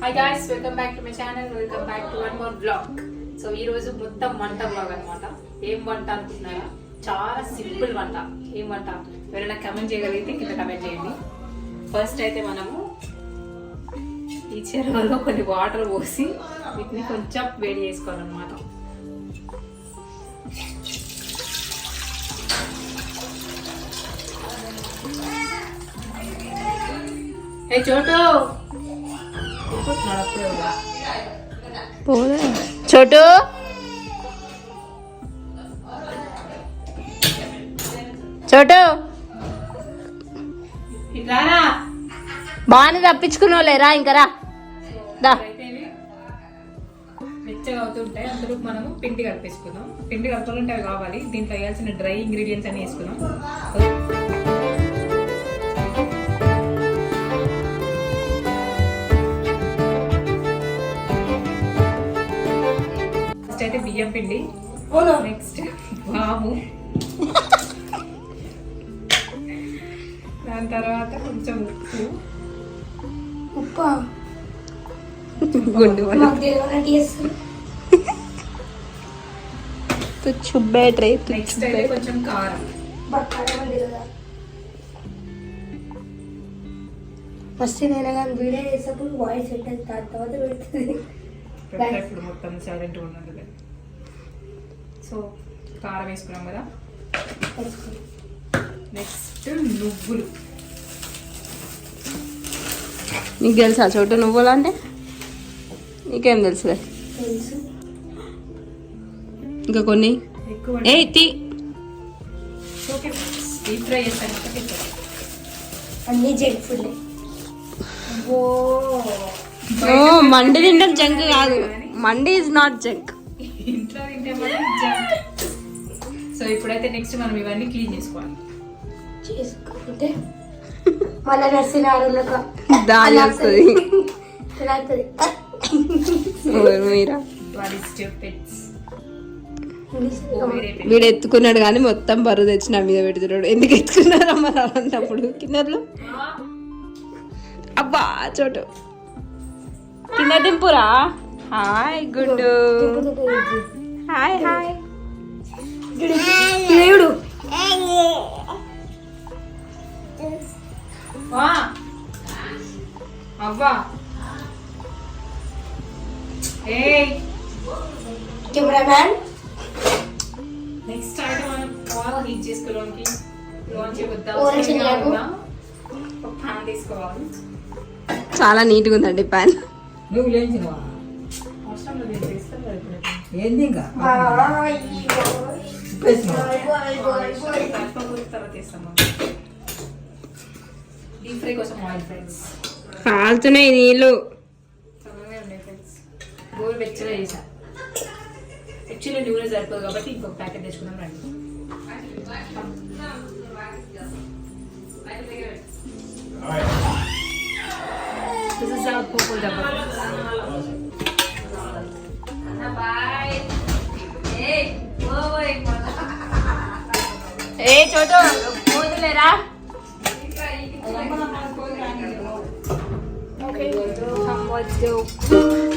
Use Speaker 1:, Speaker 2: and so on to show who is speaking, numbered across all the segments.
Speaker 1: Hi guys welcome back to my channel welcome back to one more blog so ఈ రోజు మొత్తం వంట blog అనమాట ఏం వంట అనుకుంటున్నారా? చాలా సింపుల్ వంట. ఏం వంట? ఎవరైనా కమెంట్ చేయగలిగితే కింద కమెంట్ చేయండి. ఫస్ట్ అయితే మనము ఈ చెరువులో కొన్ని వాటర్ పోసి వీటిని కొంచెం వేడి చేసుకోవాలన్నమాట. ఏ చోటు
Speaker 2: పోలే. చోటు. చోటు. బాగానే తప్పించుకున్నావు లేరా ఇంకా రా. దా.
Speaker 1: అవుతుంటాయి అందులో మనము పిండి కలిపేసుకుందాం. పిండి కలపాలంటే అవి కావాలి. దీంట్లో వేయాల్సిన డ్రై ఇంగ్రీడియంట్స్ అన్ని వేసుకుందాం. బియ్యం పిండి. నెక్స్ట్ వాము. దాని తర్వాత కొంచెం ఉప్పు.
Speaker 3: ఉప్పా?
Speaker 2: గుండు
Speaker 3: మాకు తెలియనట్టు చేస్తారు
Speaker 2: తుచ్చు బేట్రే
Speaker 1: నెక్స్ట్ అయితే కొంచెం కారం.
Speaker 3: ఫస్ట్ నేను కానీ వీడియో వాయిస్ అవుతుంది దాని తర్వాత పెడుతుంది
Speaker 1: ఇప్పుడు మొత్తం ఉన్నది కదా సో కారం వేసుకున్నాం కదా. నెక్స్ట్ నువ్వులు.
Speaker 2: నీకు తెలుసా చోటు నువ్వులు అంటే? నీకేం తెలుసులే.
Speaker 3: తెలుసు.
Speaker 2: ఇంకా కొన్ని?
Speaker 1: ఎక్కువ
Speaker 2: ఏ తీ.
Speaker 1: ఓకే డీప్ ఫ్రై చేస్తాను కాబట్టి ఇక్కడ.
Speaker 3: అన్ని జంక్ ఫుడ్
Speaker 1: ఓ
Speaker 2: ఓ మండి తింటాం జంక్ కాదు. మండి ఇస్ నాట్ జంక్
Speaker 1: ఇంట్లో తింటే. సో ఇప్పుడైతే నెక్స్ట్ మనం ఇవన్నీ క్లీన్ చేసుకోవాలి.
Speaker 3: చేసుకుంటే మళ్ళీ నర్సిన
Speaker 2: దాని వస్తుంది. మీరా.
Speaker 1: వాడి
Speaker 2: ఎత్తుకున్నాడు కానీ మొత్తం బరువు తెచ్చి నా మీద పెడుతున్నాడు. ఎందుకు ఎత్తుకున్నాడు అమ్మ అలాంటప్పుడు కిన్నర్లు? అబ్బా చోటు. కింద దింపురా? హాయ్ గుడ్ హాయ్ హాయ్
Speaker 3: దేవుడు
Speaker 1: అవ్వా. ఏయ్.
Speaker 3: కెమెరామ్యాన్.
Speaker 1: నెక్స్ట్ అయితే మనం ఆయిల్ హీట్ చేసుకోవడానికి లోంచి
Speaker 3: చెయ్యాలి.
Speaker 1: ఒక ప్యాన్ తీసుకోవాలి.
Speaker 2: చాలా నీట్గా ఉందండి ప్యాన్
Speaker 4: నువ్వు లేచినవా ఏంది ఇంకా?
Speaker 2: కాలుతున్నాయి నీళ్ళు.
Speaker 1: చేసా. యాక్చువల్లీ నూనె సరిపోదు కాబట్టి ఇంకొక ప్యాకెట్ తెచ్చుకున్నాం రండి. This is our cocoa double.
Speaker 2: ए छोटो खोज
Speaker 4: ले रहा ओके हम
Speaker 2: बोलते हो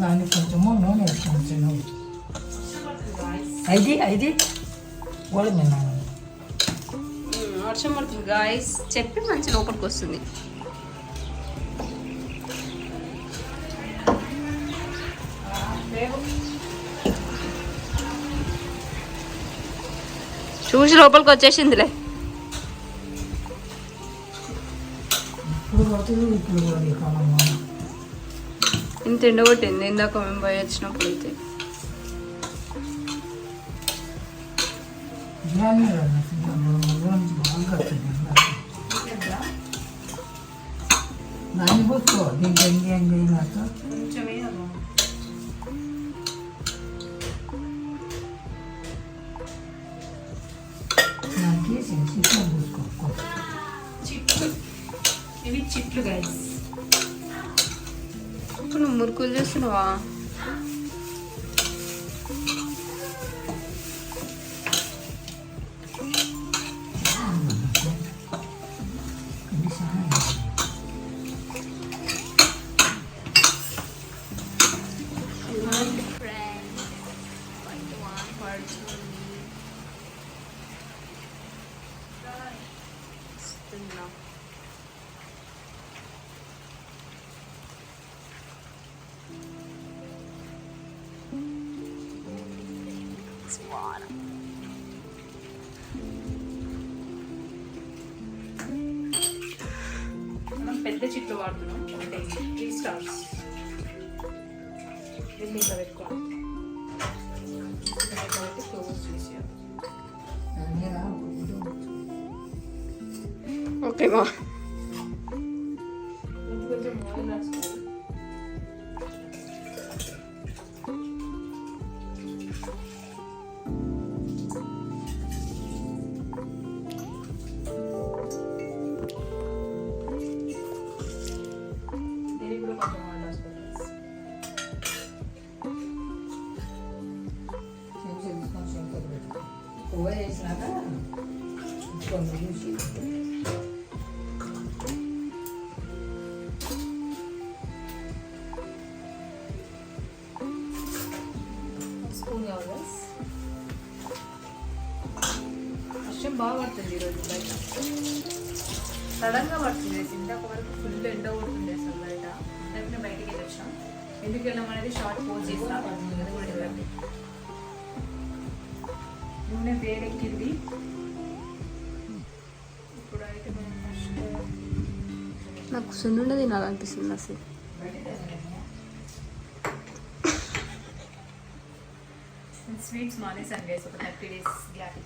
Speaker 2: దాన్ని కొంచెము నూనె వేసుకుంటాను. ఐది అయితే గోధుమ వర్షం పడుతుంది గాయస్ చెప్పి మంచి లోపలికి వస్తుంది. చూసి లోపలికి వచ్చేసిందిలే.
Speaker 4: ఇప్పుడు ఇప్పుడు
Speaker 2: ఇంత ఎండగొట్టింది ఇందాక మేము పోయి వచ్చినప్పుడు అయితే.
Speaker 4: ఇలానే కదా నుంచి బాగా
Speaker 2: మురుకులు నువ్వు మురుకులు చేస్తున్నావా
Speaker 1: మనం పెద్ద చిట్లు వాడుతున్నాం అంటే త్రీ స్టార్స్ దీన్ని ఇట్లా పెట్టుకోవాలి ఇట్లా పెట్టి క్లోజ్ చేసేయాలి
Speaker 2: ఓకే మా
Speaker 1: వర్షం బాగా పడుతుంది ఈరోజు బయట. సడన్గా పడుతుంది ఇందాక వరకు ఫుల్ ఎండ కొడుతుంది అసలు బయట అందుకనే బయటికి వెళ్ళి వచ్చాం ఎందుకు వెళ్ళాం అనేది షార్ట్ పోజ్ చేస్తాం. నూనె వేడెక్కింది. ఇప్పుడు అయితే మనం ఫస్ట్
Speaker 2: నాకు సున్నుండ తినాలనిపిస్తుంది అసలు.
Speaker 1: స్వీట్స్ మానేసాను గైస్ ఒక థర్టీ డేస్ గ్యాప్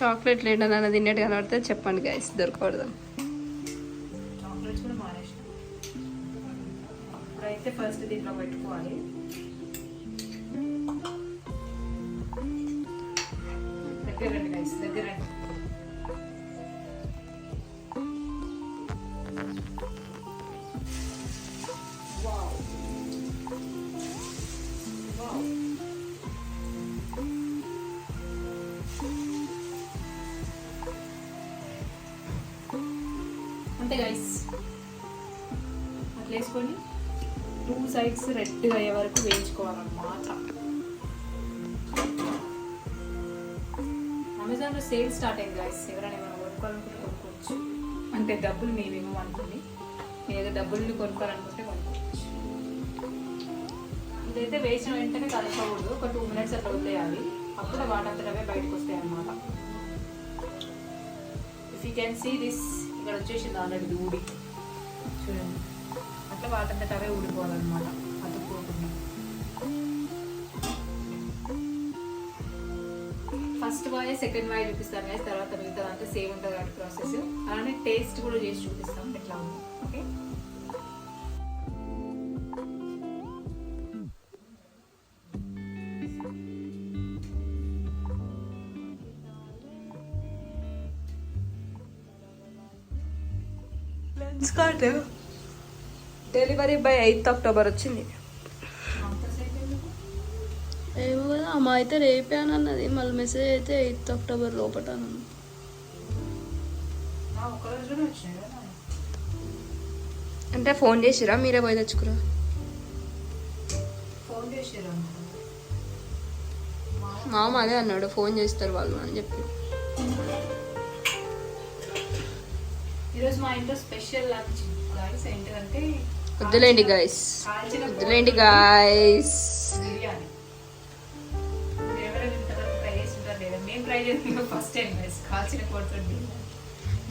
Speaker 1: చాక్లెట్లు
Speaker 2: చాక్లెట్ నన్ను తిన్నట్టు కనబడితే చెప్పండి గైస్ దొరకకూడదు.
Speaker 1: చాక్లెట్స్ ఫస్ట్ దీంట్లో పెట్టుకోవాలి. దగ్గర గైస్ దగ్గర అంతే గైస్ అట్లా వేసుకొని టూ సైడ్స్ రెడ్గా అయ్యే వరకు వేయించుకోవాలన్నమాట. అమెజాన్లో సేల్ స్టార్ట్ అయింది గైస్ ఎవరైనా ఏమైనా కొనుక్కోవాలనుకుంటే కొనుక్కోవచ్చు. అంటే డబ్బులు మేమేమో అనుకోండి మీరు ఏదో డబ్బులు కొనుక్కోవాలనుకుంటే కొనుక్కోవచ్చు. ఇదైతే వేసిన వెంటనే కలపకూడదు. ఒక టూ మినిట్స్ అట్లా వదిలేయాలి. అప్పుడు వాటంతటవే బయటకు వస్తాయి అన్నమాట if you can see this ఇక్కడ వచ్చేసింది ఆల్రెడీ ఊడి. చూడండి. అట్లా వాటంతట అవే ఊడిపోవాలన్నమాట. అతుక్కోకుండా ఫస్ట్ వాయే సెకండ్ వాయి చూపిస్తాను guys. తర్వాత మిగతా అంతా సేమ్ ఉంటుంది కాబట్టి ప్రాసెస్ అలానే టేస్ట్ కూడా చేసి చూపిస్తాం. ఎట్లా ఉంది. Okay
Speaker 2: card delivery by eighth October వచ్చింది. ఏమో కదా అమ్మ అయితే రేపే అని అన్నది. మళ్ళీ మెసేజ్ అయితే ఎయిత్ అక్టోబర్ అన్నది.
Speaker 1: కదా
Speaker 2: అంటే ఫోన్ చేసిరా? మీరే పోయి తెచ్చుకురా.
Speaker 1: ఫోన్ చేసారు
Speaker 2: మామ అదే అన్నాడు ఫోన్ చేస్తారు వాళ్ళు అని చెప్పి.
Speaker 1: ఈరోజు మా ఇంట్లో స్పెషల్ లంచ్ గాయస్. ఏంటంటే
Speaker 2: వద్దులేండి గాయస్. వద్దులేండి గాయస్.
Speaker 1: బిర్యానీ.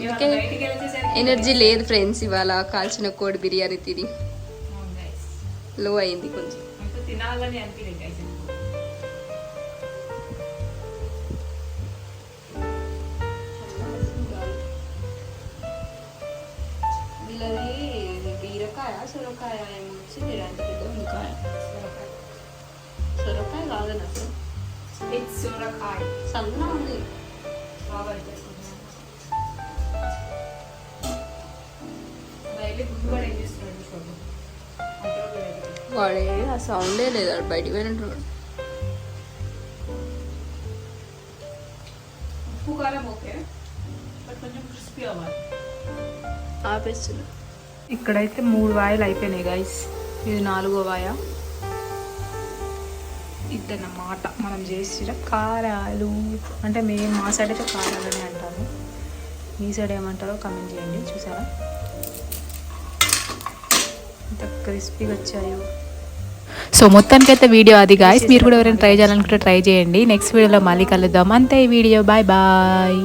Speaker 2: ఎనర్జీ లేదు ఫ్రెండ్స్ ఇవాళ కాల్చిన కోడి బిర్యానీ తిని. లో అయింది కొంచెం.
Speaker 1: తినాలని
Speaker 2: సొరకాయ అంత పెద్ద వంకాయ సొరకాయ కాదు నాకు
Speaker 1: ఇట్స్ సొరకాయ
Speaker 2: సన్న ఉంది
Speaker 1: బాగా.
Speaker 2: వాడే ఆ సౌండే లేదు బయటికి పోయినట్టు
Speaker 1: ఉప్పు కారం ఓకే బట్ కొంచెం క్రిస్పీ అవ్వాలి
Speaker 2: ఆపేస్తున్నా
Speaker 1: ఇక్కడైతే మూడు వాయిలు అయిపోయినాయి గైస్ ఇది నాలుగో వాయ. ఇదన్నమాట మనం చేసిన కారాలు. అంటే మేము మా సైడ్ అయితే కారాలని అంటాము మీ సైడ్ ఏమంటారో కమెంట్ చేయండి చూసారా? ఎంత క్రిస్పీగా వచ్చాయో.
Speaker 5: సో మొత్తానికైతే వీడియో అది గాయస్ మీరు కూడా ఎవరైనా ట్రై చేయాలనుకుంటే ట్రై చేయండి. నెక్స్ట్ వీడియోలో మళ్ళీ కలుద్దాం. అంతే ఈ వీడియో. Bye bye